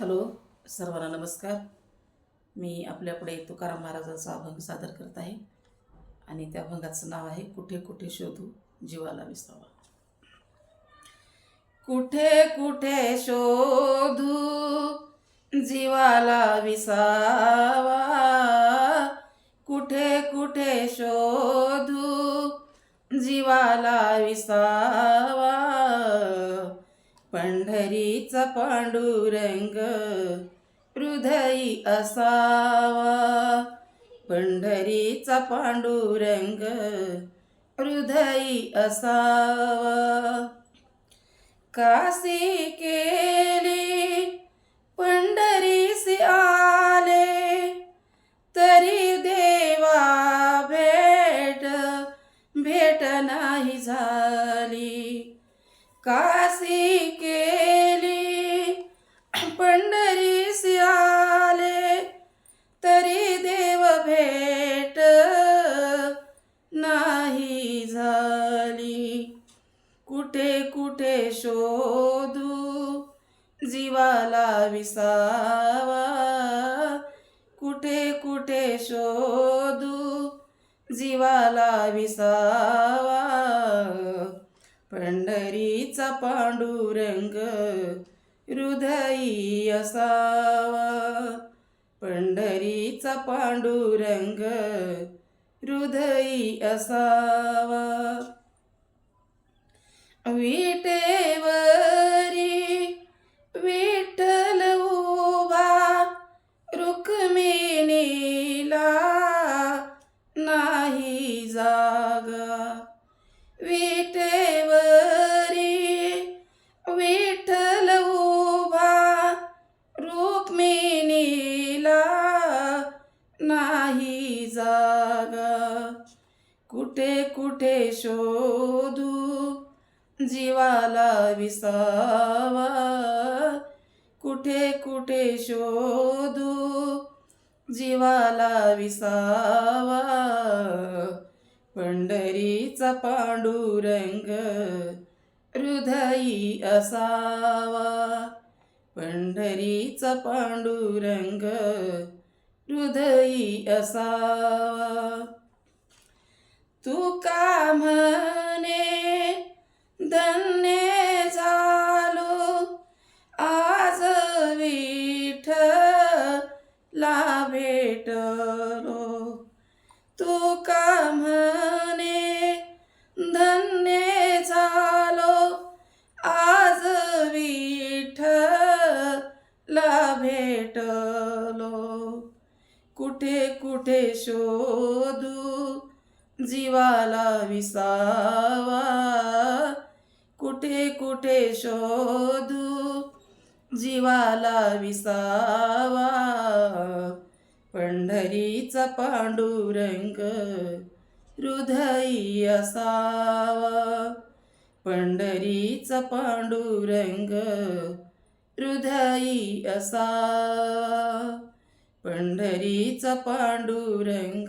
Hello सर्वांना नमस्कार. मी आपल्यापुढे तुकाराम महाराजांचा अभंग सादर करत आहे. आणि त्या अभंगाचं नाव आहे कुठे कुठे शोधू जीवाला विसावा. कुठे कुठे शोधू जीवाला विसावा. कुठे कुठे शोधू जीवाला विसावा. पंढरीचा पांडुरंग हृदयी असावा. पंढरीचा पांडुरंग हृदयी असावा. काशी केली काशी केली. पंढरीस आले तरी देव भेट नाही झाली. कुठे कुठे शोधू? जीवाला विसावा. कुठे कुठे शोधू? जीवाला विसावा. पंढरीचा पांडुरंग हृदयी असावा पंढरीचा पांडुरंग हृदयी असावा विटेवरी विठ्ठल उभा रुक्मिणीला नाही जागा. विटे कुठे कुठे शोधू? जीवाला विसावा. कुठे कुठे शोधू? जीवाला विसावा. पंढरीचा पांडुरंग हृदयी असावा. पंढरीचा पांडुरंग हृदयी असावा. तू का म्हणे धन्य झालो? आज विठला भेटलो. तू का म्हणे धन्य झालो? आज विठला भेटलो. कुठे कुठे शोधू जीवाला विसावा. कुठे कुठे शोधू? जीवाला विसावा. पंढरीचा पांडुरंग हृदयी असावा. पंढरीचा पांडुरंग हृदयी असावा. पंढरीचा पांडुरंग